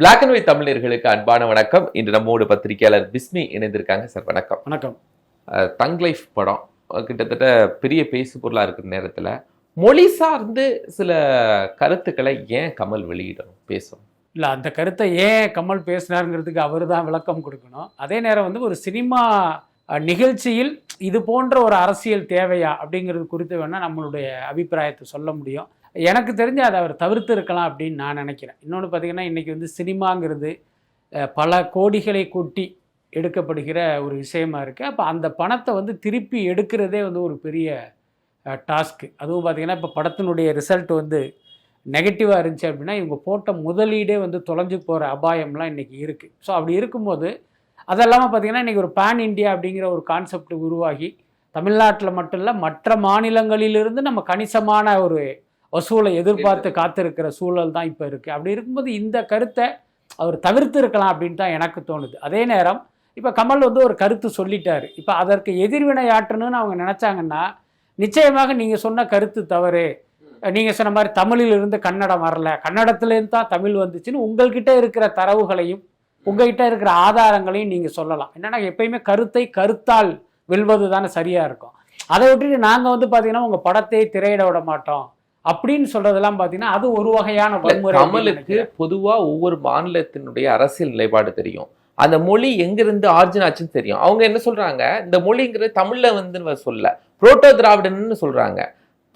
Black and white தமிழர்களுக்கு அன்பான வணக்கம். இன்று நம்மோடு பத்திரிகையாளர் பிஸ்மி இணைந்திருக்காங்க. சார் வணக்கம். வணக்கம். தங் லைஃப் படம் கிட்டத்தட்ட பெரிய பேசு பொருளாக இருக்கிற நேரத்தில் மொழி சார்ந்து சில கருத்துக்களை ஏன் கமல் வெளியிடணும்? பேசணும். இல்லை அந்த கருத்தை ஏன் கமல் பேசினாருங்கிறதுக்கு அவர் தான் விளக்கம் கொடுக்கணும். அதே நேரம் வந்து ஒரு சினிமா நிகழ்ச்சியில் இது போன்ற ஒரு அரசியல் தேவையா அப்படிங்கிறது குறித்து வேணால் நம்மளுடைய அபிப்பிராயத்தை சொல்ல முடியும். எனக்கு தெரிஞ்சு அதை அவர் தவிர்த்து இருக்கலாம் அப்படின்னு நான் நினைக்கிறேன். இன்னொன்று பார்த்தீங்கன்னா இன்றைக்கி வந்து சினிமாங்கிறது பல கோடிகளை கொட்டி எடுக்கப்படுகிற ஒரு விஷயமா இருக்குது அப்போ அந்த பணத்தை வந்து திருப்பி எடுக்கிறதே வந்து ஒரு பெரிய டாஸ்க்கு. அதுவும் பார்த்திங்கன்னா இப்போ படத்தினுடைய ரிசல்ட் வந்து நெகட்டிவாக இருந்துச்சு அப்படின்னா இவங்க போட்ட முதலீடே வந்து தொலைஞ்சு போகிற அபாயம்லாம் இன்றைக்கி இருக்குது ஸோ அப்படி இருக்கும்போது அதெல்லாமல் பார்த்தீங்கன்னா இன்றைக்கி ஒரு பேன் இந்தியா அப்படிங்கிற ஒரு கான்செப்ட் உருவாகி தமிழ்நாட்டில் மட்டும் இல்லை மற்ற மாநிலங்களிலிருந்து நம்ம கணிசமான ஒரு வசூலை எதிர்பார்த்து காத்திருக்கிற சூழல் தான் இப்போ இருக்குது அப்படி இருக்கும்போது இந்த கருத்தை அவர் தவிர்த்து இருக்கலாம் அப்படின்னு தான் எனக்கு தோணுது. அதே நேரம் இப்போ கமல் வந்து ஒரு கருத்து சொல்லிட்டாரு. இப்போ அதற்கு எதிர்வினை ஆற்றணும்னு அவங்க நினச்சாங்கன்னா நிச்சயமாக நீங்கள் சொன்ன கருத்து தவறு. நீங்கள் சொன்ன மாதிரி தமிழிலிருந்து கன்னடம் வரல. கன்னடத்துலேருந்து தான் தமிழ் வந்துச்சுன்னு உங்கள்கிட்ட இருக்கிற தரவுகளையும் உங்ககிட்ட இருக்கிற ஆதாரங்களையும் நீங்கள் சொல்லலாம். என்னன்னா எப்பயுமே கருத்தை கருத்தால் வெல்வது தானே சரியாக இருக்கும். அதை விட்டுட்டு நாங்கள் வந்து பார்த்தீங்கன்னா உங்கள் படத்தை திரையிட விட மாட்டோம். அப்படின்னு சொல்றதெல்லாம் பார்த்தீங்கன்னா அது ஒரு வகையான வன்முறை கமலுக்கு நினைக்கிறேன். பொதுவா ஒவ்வொரு மாநிலத்தினுடைய அரசியல் நிலைப்பாடு தெரியும். அந்த மொழி எங்கிருந்து ஆர்ஜின் ஆச்சுன்னு தெரியும். அவங்க என்ன சொல்றாங்க? இந்த மொழிங்கிறது தமிழ்ல வந்து சொல்ல. புரோட்டோ திராவிடன்னு சொல்றாங்க.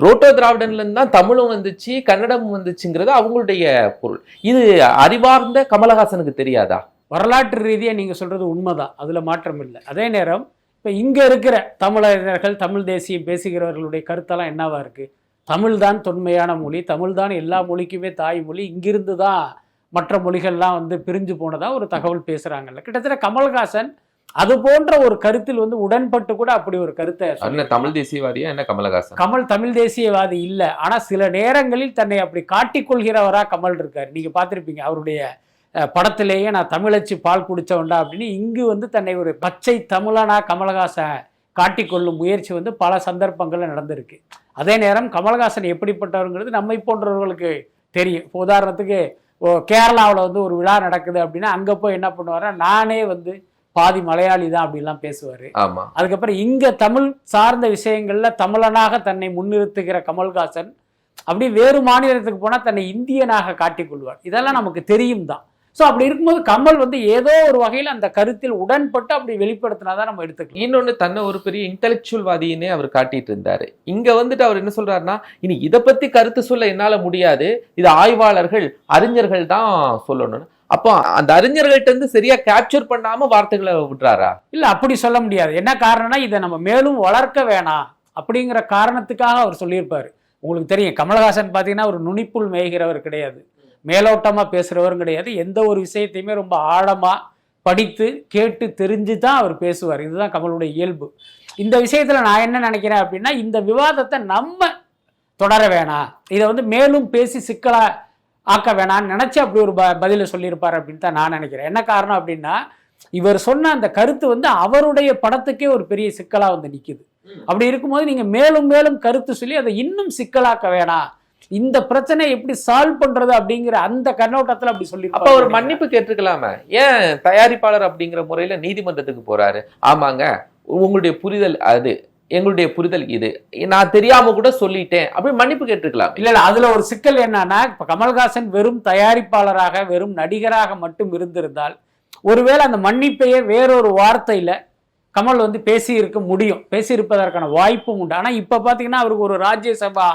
புரோட்டோ திராவிடன்ல இருந்து தான் தமிழும் வந்துச்சு கன்னடமும் வந்துச்சுங்கிறது அவங்களுடைய பொருள். இது அறிவார்ந்த கமலஹாசனுக்கு தெரியாதா? வரலாற்று ரீதியாக நீங்கள் சொல்கிறது உண்மைதான். அதில் மாற்றம் இல்லை. அதே நேரம் இப்போ இங்கே இருக்கிற தமிழறிஞர்கள் தமிழ் தேசியம் பேசுகிறவர்களுடைய கருத்தெல்லாம் என்னவா இருக்குது தமிழ் தான் தொன்மையான மொழி தமிழ் தான் எல்லா மொழிக்குமே தாய்மொழி இங்கிருந்து தான் மற்ற மொழிகள்லாம் வந்து பிரிஞ்சு போனதா ஒரு தகவல் பேசுகிறாங்கல்ல கிட்டத்தட்ட கமல்ஹாசன் அது போன்ற ஒரு கருத்தில் வந்து உடன்பட்டு கூட அப்படி ஒரு கருத்தை. தமிழ் தேசியவாதியா என்ன கமலஹாசன்? கமல் தமிழ் தேசியவாதி இல்லை. ஆனால் சில நேரங்களில் தன்னை அப்படி காட்டிக்கொள்கிறவரா கமல் இருக்கார். நீங்கள் பார்த்துருப்பீங்க அவருடைய படத்திலேயே நான் தமிழச்சி பால் குடிச்சவன்டா அப்படின்னு இங்கு வந்து தன்னை ஒரு பச்சை தமிழனா கமலஹாசன் காட்டிக்கொள்ளும் முயற்சி வந்து பல சந்தர்ப்பங்களில் நடந்திருக்கு. அதே நேரம் கமலஹாசன் எப்படிப்பட்டவருங்கிறது நம்மை போன்றவர்களுக்கு தெரியும். இப்போ உதாரணத்துக்கு கேரளாவில் வந்து ஒரு விழா நடக்குது அப்படின்னா அங்கே போய் என்ன பண்ணுவாரா நானே வந்து பாதி மலையாளி தான் அப்படிலாம் பேசுவார். அதுக்கப்புறம் இங்க தமிழ் சார்ந்த விஷயங்கள்ல தமிழனாக தன்னை முன்னிறுத்துகிற கமல்ஹாசன் அப்படி வேறு மாநிலத்துக்கு போனா தன்னை இந்தியனாக காட்டிக்கொள்வார். இதெல்லாம் நமக்கு தெரியும் தான். ஸோ அப்படி இருக்கும்போது கமல் வந்து ஏதோ ஒரு வகையில் அந்த கருத்தில் உடன்பட்டு அப்படி வெளிப்படுத்தினாதான் நம்ம எடுத்துக்கலாம். இன்னொன்னு தன்னை ஒரு பெரிய இன்டெலெக்சுவல் வாதியினே அவர் காட்டிட்டு இருந்தாரு. இங்க வந்துட்டு அவர் என்ன சொல்றாருன்னா இனி இத பத்தி கருத்து சொல்ல என்னால முடியாது. இது ஆய்வாளர்கள் அறிஞர்கள் தான் சொல்லணும் அப்போ அந்த அறிஞர்கள்ட்ட இருந்து சரியா கேப்சர் பண்ணாம வார்த்தைகளை விடுறாரா இல்ல அப்படி சொல்ல முடியாது. என்ன காரணம்னா இதை நம்ம மேலும் வளர்க்க வேணாம். அப்படிங்கிற காரணத்துக்காக அவர் சொல்லியிருப்பாரு. உங்களுக்கு தெரியும் கமலஹாசன் பார்த்தீங்கன்னா ஒரு நுனிப்புள் மேய்கிறவர் கிடையாது. மேலோட்டமாக பேசுகிறவரும் கிடையாது. எந்த ஒரு விஷயத்தையுமே ரொம்ப ஆழமாக படித்து கேட்டு தெரிஞ்சு தான் அவர் பேசுவார். இதுதான் கமலுடைய இயல்பு. இந்த விஷயத்தில் நான் என்ன நினைக்கிறேன் அப்படின்னா இந்த விவாதத்தை நம்ம தொடர வேணாம். இதை வந்து மேலும் பேசி சிக்கலாக ஆக்க வேணாம்னு நினச்சி அப்படி ஒரு ப பதிலை சொல்லியிருப்பார் அப்படின்னு தான் நான் நினைக்கிறேன். என்ன காரணம் அப்படின்னா இவர் சொன்ன அந்த கருத்து வந்து அவருடைய படத்துக்கே ஒரு பெரிய சிக்கலாக வந்து நிற்கிது அப்படி இருக்கும்போது நீங்கள் மேலும் மேலும் கருத்து சொல்லி அதை இன்னும் சிக்கலாக்க வேணாம். இந்த பிரச்சனை எப்படி சால்வ் பண்றது அப்படிங்கிற அந்த கண்ணோட்டத்துல அப்படி சொல்லி அப்ப அவர் மன்னிப்பு கேட்டிருக்கலாமே. ஏன் தயாரிப்பாளர் அப்படிங்கிற முறையில நீதிமன்றத்துக்கு போறாரு? ஆமாங்க. உங்களுடைய புரிதல் அது. எங்களுடைய புரிதல் இது. நான் தெரியாம கூட சொல்லிட்டேன். அப்படி மன்னிப்பு கேட்டிருக்கலாம். இல்ல இல்ல அதுல ஒரு சிக்கல் என்னன்னா இப்ப கமல்ஹாசன் வெறும் தயாரிப்பாளராக வெறும் நடிகராக மட்டும் இருந்திருந்தால் ஒருவேளை அந்த மன்னிப்பையே வேறொரு வார்த்தையில கமல் வந்து பேசி இருக்க முடியும். பேசி இருப்பதற்கான வாய்ப்பும் உண்டு. ஆனா இப்ப பாத்தீங்கன்னா அவருக்கு ஒரு ராஜ்யசபா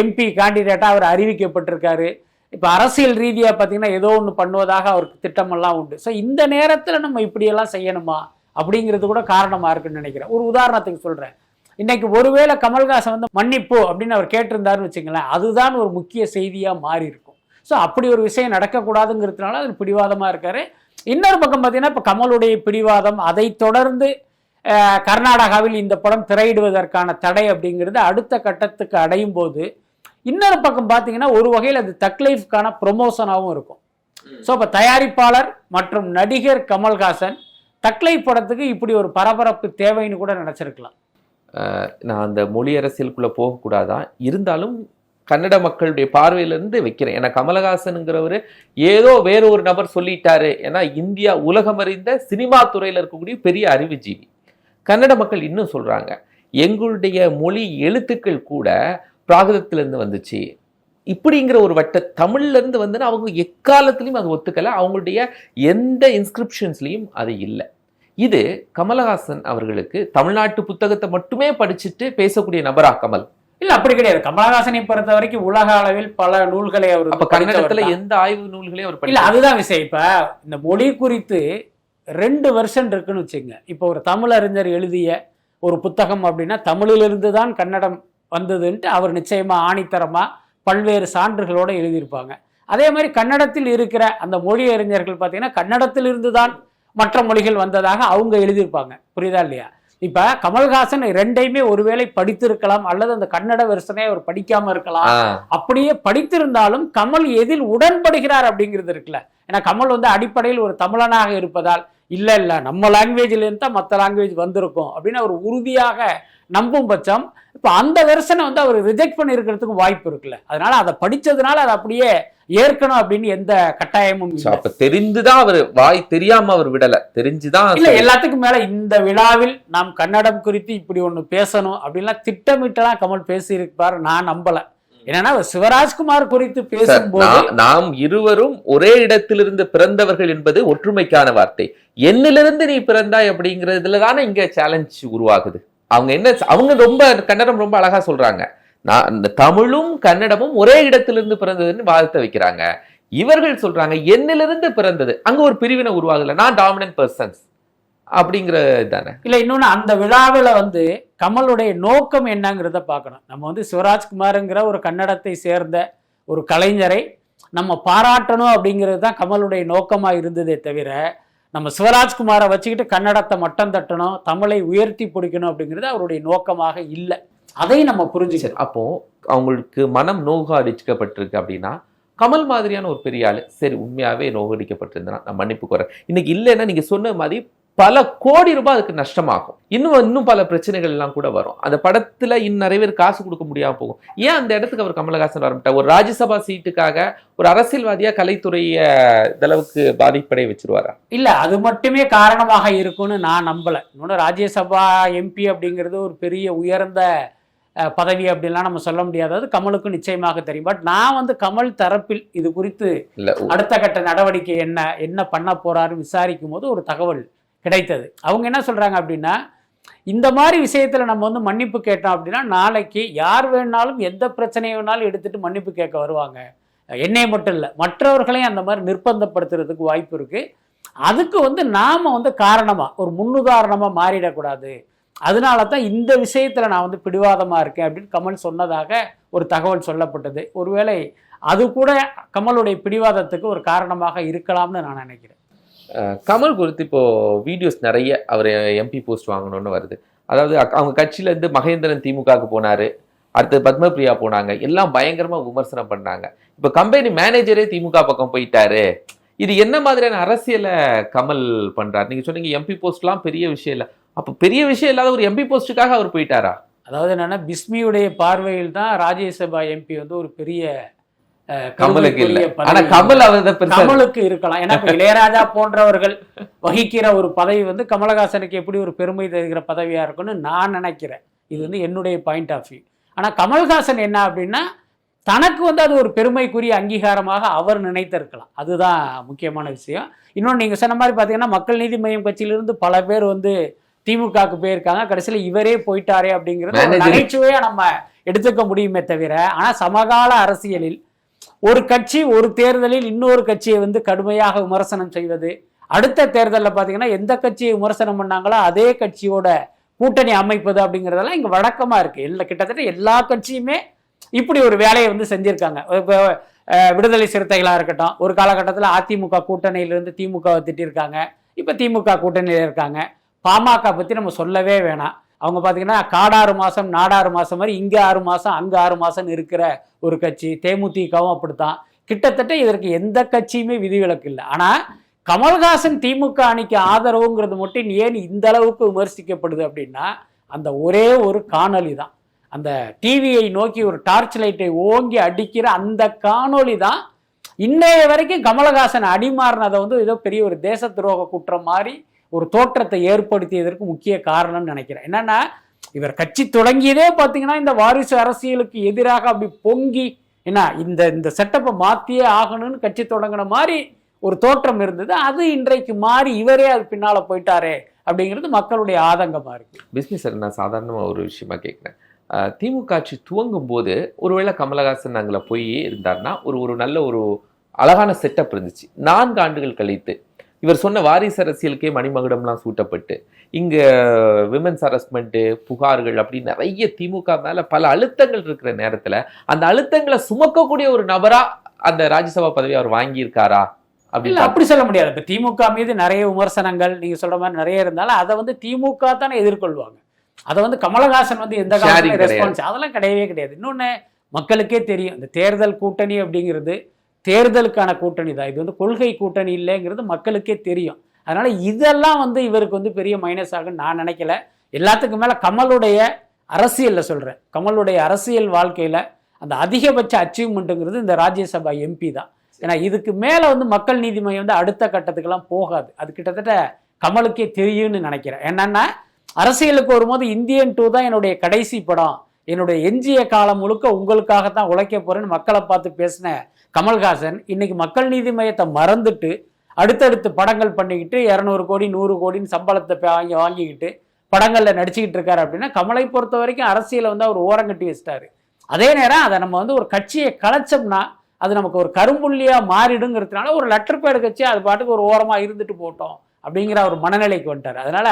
எம்பி கேண்டிடேட்டாக அவர் அறிவிக்கப்பட்டிருக்காரு. இப்போ அரசியல் ரீதியாக பார்த்தீங்கன்னா ஏதோ ஒன்று பண்ணுவதாக அவருக்கு திட்டமெல்லாம் உண்டு. ஸோ இந்த நேரத்தில் நம்ம இப்படியெல்லாம் செய்யணுமா? அப்படிங்கிறது கூட காரணமாக இருக்குன்னு நினைக்கிறேன். ஒரு உதாரணத்துக்கு சொல்கிறேன் இன்னைக்கு ஒருவேளை கமல்ஹாசன் வந்து மன்னிப்பு அப்படின்னு அவர் கேட்டிருந்தாருன்னு வச்சுங்களேன் அதுதான் ஒரு முக்கிய செய்தியாக மாறி இருக்கும். ஸோ அப்படி ஒரு விஷயம் நடக்கக்கூடாதுங்கிறதுனால அது பிடிவாதமாக இருக்காரு. இன்னொரு பக்கம் பார்த்தீங்கன்னா இப்போ கமலுடைய பிடிவாதம் அதை தொடர்ந்து கர்நாடகாவில் இந்த படம் திரையிடுவதற்கான தடை அப்படிங்கிறது அடுத்த கட்டத்துக்கு அடையும் போது இன்னொரு பக்கம் பார்த்தீங்கன்னா ஒரு வகையில் அது தக்லைஃப்கான ப்ரொமோஷனாகவும் இருக்கும். ஸோ இப்போ தயாரிப்பாளர் மற்றும் நடிகர் கமல்ஹாசன் தக்லைஃப் படத்துக்கு இப்படி ஒரு பரபரப்பு தேவைன்னு கூட நினச்சிருக்கலாம். நான் அந்த மொழி அரசியலுக்குள்ள போகக்கூடாதான் இருந்தாலும் கன்னட மக்களுடைய பார்வையில இருந்து வைக்கிறேன். ஏன்னா கமலஹாசனுங்கிறவர் ஏதோ வேற ஒரு நபர் சொல்லிட்டாரு. ஏன்னா இந்தியா உலகம் அறிந்த சினிமா துறையில இருக்கக்கூடிய பெரிய அறிவுஜீவி. கன்னட மக்கள் இன்னும் சொல்றாங்க எங்களுடைய மொழி எழுத்துக்கள் கூட பிராகிருதத்திலிருந்து வந்துச்சு. இப்படிங்கிற ஒரு வட்ட தமிழ்ல இருந்து வந்துன்னா அவங்க எக்காலத்திலையும் அது ஒத்துக்கல அவங்களுடைய எந்த இன்ஸ்கிரிப்ஷன்ஸ்லையும் அது இல்லை. இது கமலஹாசன் அவர்களுக்கு தமிழ்நாட்டு புத்தகத்தை மட்டுமே படிச்சுட்டு பேசக்கூடிய நபரா கமல்? இல்ல அப்படி கிடையாது. கமலஹாசனை பொறுத்த வரைக்கும் உலக அளவில் பல நூல்களை அவர் கன்னடத்துல. எந்த ஆய்வு நூல்களையும் அவர் இல்ல அதுதான் விஷயம். இப்ப இந்த மொழி குறித்து ரெண்டு வெர்ஷன் இருக்குன்னு வச்சுங்க இப்போ ஒரு தமிழறிஞர் எழுதிய ஒரு புத்தகம் அப்படின்னா தமிழிலிருந்து தான் கன்னடம் வந்ததுன்ட்டு அவர் நிச்சயமா ஆணித்தரமா பல்வேறு சான்றுகளோட எழுதியிருப்பாங்க. அதே மாதிரி கன்னடத்தில் இருக்கிற அந்த மொழி அறிஞர்கள் பார்த்தீங்கன்னா கன்னடத்திலிருந்து தான் மற்ற மொழிகள் வந்ததாக அவங்க எழுதியிருப்பாங்க. புரியுதா இல்லையா? இப்ப கமல்ஹாசன் ரெண்டையுமே ஒருவேளை படித்திருக்கலாம் அல்லது அந்த கன்னட வெர்ஷனே அவர் படிக்காம இருக்கலாம். அப்படியே படித்திருந்தாலும் கமல் எதில் உடன்படுகிறார் அப்படிங்கிறது இருக்குல்ல. ஏன்னா கமல் வந்து அடிப்படையில் ஒரு தமிழனாக இருப்பதால் இல்ல இல்ல நம்ம லாங்குவேஜ்ல இருந்து தான் மற்ற லாங்குவேஜ் வந்திருக்கும் அப்படின்னு அவர் உறுதியாக நம்பும் பட்சம். இப்போ அந்த வெர்ஷனை வந்து அவர் ரிஜெக்ட் பண்ணியிருக்கிறதுக்கு வாய்ப்பு இருக்குல்ல. அதனால அதை படிச்சதுனால அதை அப்படியே ஏற்கணும் அப்படின்னு எந்த கட்டாயமும் அப்ப தெரிந்துதான் அவர் வாய் தெரியாம அவர் விடல. தெரிஞ்சுதான் இல்ல எல்லாத்துக்கும் மேல இந்த விழாவில் நாம் கன்னடம் குறித்து இப்படி ஒண்ணு பேசணும் அப்படின்லாம் திட்டமிட்டலாம் கமல் பேசியிருப்பார். நான் நம்பல. அவர் சிவராஜ்குமார் குறித்து பேசும்போது நாம் இருவரும் ஒரே இடத்திலிருந்து பிறந்தவர்கள் என்பது ஒற்றுமைக்கான வார்த்தை. என்னிலிருந்து நீ பிறந்தாய் அப்படிங்கிறதுல தானே இங்க சேலஞ்ச் உருவாகுது. அவங்க என்ன அவங்க ரொம்ப கன்னடம் ரொம்ப அழகா சொல்றாங்க. நான் தமிழும் கன்னடமும் ஒரே இடத்திலிருந்து பிறந்ததுன்னு வாதத்தை வைக்கிறாங்க. இவர்கள் சொல்றாங்க என்னிலிருந்து பிறந்தது. அங்க ஒரு பிரிவினை உருவாகல. நான் டாமினன்ட் பர்சன்ஸ் அப்படிங்கிற தானே இல்ல இன்னொன்னு அந்த விழாவில் வந்து கமலுடைய நோக்கம் என்னங்கிறத பார்க்கணும். நம்ம வந்து சிவராஜ்குமாருங்கிற ஒரு கன்னடத்தை சேர்ந்த ஒரு கலைஞரை நம்ம பாராட்டணும் அப்படிங்கிறது தான் கமலுடைய நோக்கமா இருந்ததே தவிர நம்ம சிவராஜ்குமாரை வச்சுக்கிட்டு கன்னடத்தை மட்டம் தட்டணும் தமிழை உயர்த்தி பிடிக்கணும் அப்படிங்கிறது அவருடைய நோக்கமாக இல்லை. அதையும் நம்ம சரி புரிஞ்சுக்கணும் அப்போ அவங்களுக்கு மனம் நோகடிக்கப்பட்டிருக்கு அப்படின்னா கமல் மாதிரியான ஒரு பெரிய ஆளு சரி உண்மையாவே நோகடிக்கப்பட்டிருந்தா நான் மன்னிப்பு கோரேன். இன்னைக்கு இல்லைன்னா நீங்க சொன்ன மாதிரி பல கோடி ரூபாய் அதுக்கு நஷ்டமாகும். இன்னும் இன்னும் பல பிரச்சனைகள் எல்லாம் கூட வரும். அந்த படத்துல இன்னும் நிறைய பேர் காசு கொடுக்க முடியாம போகும். ஏன் அந்த இடத்துக்கு அவர் கமலஹாசன் வரமாட்டார் ஒரு ராஜ்யசபா சீட்டுக்காக ஒரு அரசியல்வாதியா கலைத்துறைய இதளவுக்கு பாதிப்படைய வச்சிருவாரா? இல்ல அது மட்டுமே காரணமாக இருக்கும்னு நான் நம்பல. இன்னொன்று ராஜ்யசபா எம்பி அப்படிங்கிறது ஒரு பெரிய உயர்ந்த பதவி அப்படின்லாம் நம்ம சொல்ல முடியாது. அது கமலுக்கும் நிச்சயமாக தெரியும். பட் நான் வந்து கமல் தரப்பில் இது குறித்து அடுத்த கட்ட நடவடிக்கை என்ன என்ன பண்ண போறாருன்னு விசாரிக்கும் போது ஒரு தகவல் கிடைத்தது. அவங்க என்ன சொல்கிறாங்க அப்படின்னா இந்த மாதிரி விஷயத்தில் நம்ம வந்து மன்னிப்பு கேட்டோம் அப்படின்னா நாளைக்கு யார் வேணாலும் எந்த பிரச்சனையை வேணாலும் எடுத்துகிட்டு மன்னிப்பு கேட்க வருவாங்க. என்னை மட்டும் இல்லை மற்றவர்களையும் அந்த மாதிரி நிர்பந்தப்படுத்துறதுக்கு வாய்ப்பு இருக்குது அதுக்கு வந்து நாம் வந்து காரணமாக ஒரு முன்னுதாரணமாக மாறிடக்கூடாது. அதனால தான் இந்த விஷயத்தில் நான் வந்து பிடிவாதமாக இருக்கேன் அப்படின்னு கமல் சொன்னதாக ஒரு தகவல் சொல்லப்பட்டது. ஒருவேளை அது கூட கமலுடைய பிடிவாதத்துக்கு ஒரு காரணமாக இருக்கலாம்னு நான் நினைக்கிறேன். கமல் குறித்து இப்போது வீடியோஸ் நிறைய அவர் எம்பி போஸ்ட் வாங்கணும்னு வருது. அதாவது அவங்க கட்சியிலேருந்து மகேந்திரன் திமுகவுக்கு போனார் அடுத்து பத்மபிரியா போனாங்க எல்லாம் பயங்கரமாக விமர்சனம் பண்ணாங்க. இப்போ கம்பெனி மேனேஜரே திமுக பக்கம் போயிட்டாரு. இது என்ன மாதிரியான அரசியலை கமல் பண்ணுறாரு நீங்கள் சொன்னீங்க எம்பி போஸ்ட்லாம் பெரிய விஷயம் இல்லை. அப்போ பெரிய விஷயம் இல்லாத ஒரு எம்பி போஸ்ட்டுக்காக அவர் போயிட்டாரா? அதாவது என்னென்னா பிஸ்மியுடைய பார்வையில் தான் ராஜ்யசபா எம்பி வந்து ஒரு பெரிய கமலுக்கு இல்ல. ஆனா. கமல் அவரை கமலுக்கு இருக்கலாம். ஏன்னா இளையராஜா போன்றவர்கள் வகிக்கிற ஒரு பதவி வந்து கமலஹாசனுக்கு எப்படி ஒரு பெருமை தருகிற பதவியா இருக்கும்னு நான் நினைக்கிறேன். இது வந்து என்னுடைய பாயிண்ட் ஆஃப் வியூ ஆனா கமல்ஹாசன் என்ன அப்படின்னா தனக்கு வந்து அது ஒரு பெருமைக்குரிய அங்கீகாரமாக அவர் நினைத்திருக்கலாம். அதுதான் முக்கியமான விஷயம். இன்னொன்று நீங்க சொன்ன மாதிரி பார்த்தீங்கன்னா மக்கள் நீதி மையம் கட்சியிலிருந்து பல பேர் வந்து திமுகவுக்கு போயிருக்காங்க. கடைசியில் இவரே போயிட்டாரே அப்படிங்கிறது ஒரு Manager. நகைச்சுவையா நம்ம எடுத்துக்க முடியுமே தவிர ஆனா சமகால அரசியலில் ஒரு கட்சி ஒரு தேர்தலில் இன்னொரு கட்சியை வந்து கடுமையாக விமர்சனம் செய்வது அடுத்த தேர்தலில் பார்த்தீங்கன்னா எந்த கட்சியை விமர்சனம் பண்ணாங்களோ அதே கட்சியோட கூட்டணி அமைப்பது அப்படிங்கிறதெல்லாம் இங்கே வழக்கமாக இருக்கு. இல்லை கிட்டத்தட்ட எல்லா கட்சியுமே இப்படி ஒரு வேலையை வந்து செஞ்சிருக்காங்க. இப்போ விடுதலை சிறுத்தைகளாக இருக்கட்டும் ஒரு காலகட்டத்தில் அதிமுக கூட்டணியிலிருந்து திமுகவை திட்டிருக்காங்க. இப்போ திமுக கூட்டணியில் இருக்காங்க. பாமக பற்றி நம்ம சொல்லவே வேணாம். அவங்க பார்த்தீங்கன்னா காடாறு மாதம் நாடாறு மாதம் மாதிரி இங்கே ஆறு மாதம் அங்கே ஆறு மாதம் இருக்கிற ஒரு கட்சி தேமுதிகவும் அப்படித்தான். கிட்டத்தட்ட இதற்கு எந்த கட்சியுமே விதிவிலக்கு இல்லை. ஆனால் கமல்ஹாசன் திமுக அணிக்கு ஆதரவுங்கிறது மட்டும் ஏன் இந்த அளவுக்கு விமர்சிக்கப்படுது அப்படின்னா அந்த ஒரே ஒரு காணொளி தான். அந்த டிவியை நோக்கி ஒரு டார்ச் லைட்டை ஓங்கி அடிக்கிற அந்த காணொளி தான் இன்னைய வரைக்கும் கமலஹாசன் அடிமாறினதை வந்து ஏதோ பெரிய ஒரு தேச துரோக குற்றம் மாதிரி ஒரு தோற்றத்தை ஏற்படுத்தியதற்கு முக்கிய காரணம்னு நினைக்கிறேன். என்னன்னா இவர் கட்சி தொடங்கியதே பார்த்தீங்கன்னா இந்த வாரிசு அரசியலுக்கு எதிராக அப்படி பொங்கி என்ன இந்த இந்த செட்டப்பை மாற்றியே ஆகணும்னு கட்சி தொடங்கின மாதிரி ஒரு தோற்றம் இருந்தது. அது இன்றைக்கு மாறி இவரே அது பின்னால் போயிட்டாரே அப்படிங்கிறது மக்களுடைய ஆதங்கமாக இருக்கு. பிஸ்னஸ் சார் நான் சாதாரணமாக ஒரு விஷயமா கேட்குறேன் திமுக ஆட்சி துவங்கும் போது ஒருவேளை கமலஹாசன் அங்கே போய் இருந்தார்னா ஒரு ஒரு நல்ல ஒரு அழகான செட்டப் இருந்துச்சு. நான்கு ஆண்டுகள் கழித்து இவர் சொன்ன வாரிசு அரசியலுக்கே மணிமகுடம்லாம் சூட்டப்பட்டு இங்க விமன்ஸ் ஹரஸ்மெண்ட்டு புகார்கள் அப்படி நிறைய திமுக மேல பல அழுத்தங்கள் இருக்கிற நேரத்துல அந்த அழுத்தங்களை சுமக்கக்கூடிய ஒரு நபரா அந்த ராஜ்யசபா பதவி அவர் வாங்கியிருக்காரா? இல்ல அப்படின்னு அப்படி சொல்ல முடியாது. இப்ப திமுக மீது நிறைய விமர்சனங்கள் நீங்க சொல்ற மாதிரி நிறைய இருந்தாலும் அதை வந்து திமுக தானே எதிர்கொள்வாங்க. அதை வந்து கமலஹாசன் வந்து எந்த Sharing காலத்துல கிடையாது. ரெஸ்பான்ஸ் அதெல்லாம் கிடையவே கிடையாது. இன்னொன்னு மக்களுக்கே தெரியும் இந்த தேர்தல் கூட்டணி அப்படிங்கிறது தேர்தலுக்கான கூட்டணி தான். இது வந்து கொள்கை கூட்டணி இல்லைங்கிறது மக்களுக்கே தெரியும். அதனால் இதெல்லாம் வந்து இவருக்கு வந்து பெரிய மைனஸ் ஆகுன்னு நான் நினைக்கல. எல்லாத்துக்கும் மேலே கமலுடைய அரசியலில் சொல்கிறேன் கமலுடைய அரசியல் வாழ்க்கையில் அந்த அதிகபட்ச அச்சீவ்மெண்ட்டுங்கிறது இந்த ராஜ்யசபா எம்பி தான். ஏன்னா இதுக்கு மேலே வந்து மக்கள் நீதி மையம் வந்து அடுத்த கட்டத்துக்கெல்லாம் போகாது. அது கிட்டத்தட்ட கமலுக்கே தெரியும்னு நினைக்கிறேன். என்னென்னா அரசியலுக்கு வரும்போது இந்தியன் டூ தான் என்னுடைய கடைசி படம். என்னுடைய எஞ்சிய காலம் முழுக்க உங்களுக்காகத்தான் உழைக்க போறேன்னு மக்களை பார்த்து பேசின கமல்ஹாசன் இன்னைக்கு மக்கள் நீதி மையத்தை மறந்துட்டு அடுத்தடுத்து படங்கள் பண்ணிக்கிட்டு இரநூறு கோடி நூறு கோடின்னு சம்பளத்தை வாங்கி வாங்கிக்கிட்டு படங்களில் நடிச்சுக்கிட்டு இருக்காரு அப்படின்னா கமலை பொறுத்த வரைக்கும் அரசியலை வந்து அவர் ஓரங்கட்டி வச்சிட்டாரு. அதே நேரம் அதை நம்ம வந்து ஒரு கட்சியை கலைச்சோம்னா அது நமக்கு ஒரு கரும்புள்ளியாக மாறிடுங்கிறதுனால ஒரு லெட்டர் பேடு கட்சி அது பாட்டுக்கு ஒரு ஓரமாக இருந்துட்டு போட்டோம் அப்படிங்கிற ஒரு மனநிலைக்கு வந்துட்டார். அதனால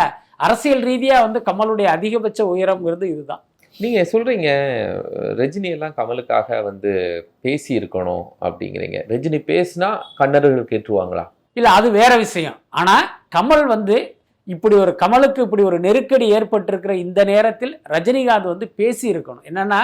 அரசியல் ரீதியாக வந்து கமலுடைய அதிகபட்ச உயரம்ங்கிறது இதுதான். நீங்கள் சொல்கிறீங்க ரஜினியெல்லாம் கமலுக்காக வந்து பேசி இருக்கணும் அப்படிங்கிறீங்க. ரஜினி பேசினா கன்னடர்கள் கேட்டுருவாங்களா? இல்லை அது வேற விஷயம். ஆனால் கமல் வந்து இப்படி ஒரு கமலுக்கு இப்படி ஒரு நெருக்கடி ஏற்பட்டிருக்கிற இந்த நேரத்தில் ரஜினிகாந்த் வந்து பேசி இருக்கணும் என்னன்னா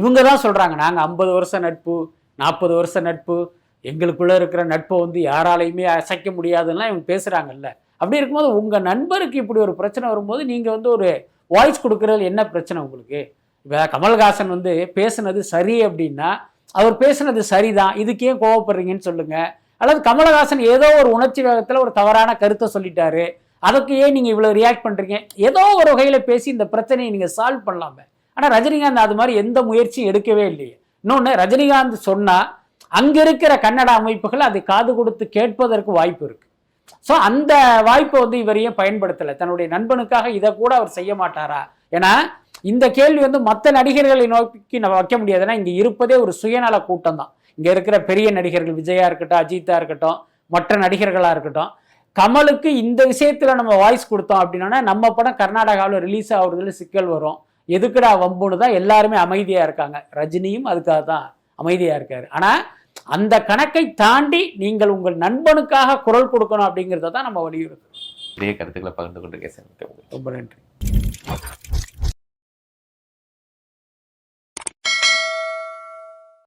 இவங்க தான் சொல்கிறாங்க நாங்கள் ஐம்பது வருஷம் நட்பு நாற்பது வருஷம் நட்பு எங்களுக்குள்ளே இருக்கிற நட்பை வந்து யாராலையுமே அசைக்க முடியாதுன்னா இவங்க பேசுகிறாங்கல்ல அப்படி இருக்கும்போது உங்கள் நண்பருக்கு இப்படி ஒரு பிரச்சனை வரும்போது நீங்கள் வந்து ஒரு வாய்ஸ் கொடுக்குறதுல என்ன பிரச்சனை உங்களுக்கு? இப்போ கமல்ஹாசன் வந்து பேசுனது சரி அப்படின்னா அவர் பேசுனது சரிதான். இதுக்கு ஏன் கோவப்படுறீங்கன்னு சொல்லுங்க. அல்லது கமலஹாசன் ஏதோ ஒரு உணர்ச்சி வேகத்தில் ஒரு தவறான கருத்தை சொல்லிட்டாரு. அதுக்கு ஏன் நீங்கள் இவ்வளோ ரியாக்ட் பண்ணுறீங்க ஏதோ ஒரு வகையில் பேசி இந்த பிரச்சனையை நீங்கள் சால்வ் பண்ணலாமே. ஆனால் ரஜினிகாந்த் அது மாதிரி எந்த முயற்சியும் எடுக்கவே இல்லையே. இன்னொன்று ரஜினிகாந்த் சொன்னால் அங்கே இருக்கிற கன்னட அமைப்புகள் அதை காது கொடுத்து கேட்பதற்கு வாய்ப்பு இருக்குது ஸோ அந்த வாய்ப்பை வந்து இவர் ஏன் பயன்படுத்தலை? தன்னுடைய நண்பனுக்காக இதை கூட அவர் செய்ய மாட்டாரா? ஏன்னா இந்த கேள்வி வந்து மற்ற நடிகர்களை நோக்கி நம்ம வைக்க முடியாதுன்னா இங்கே இருப்பதே ஒரு சுயநல கூட்டம் தான் இங்கே இருக்கிற பெரிய நடிகர்கள் விஜயா இருக்கட்டும் அஜித்தா இருக்கட்டும் மற்ற நடிகர்களாக இருக்கட்டும் கமலுக்கு இந்த விஷயத்துல நம்ம வாய்ஸ் கொடுத்தோம் அப்படின்னா நம்ம படம் கர்நாடகாவில் ரிலீஸ் ஆகுறதுல சிக்கல் வரும். எதுக்குடா வம்புன்னு தான் எல்லாருமே அமைதியா இருக்காங்க. ரஜினியும் அதுக்காக தான் அமைதியா இருக்காரு. ஆனா அந்த கணக்கை தாண்டி நீங்கள் உங்கள் நண்பனுக்காக குரல் கொடுக்கணும் அப்படிங்கிறத தான் நம்ம வலியுறுத்தோம் நிறைய கருத்துக்களை பகிர்ந்து கொண்டு ரொம்ப நன்றி.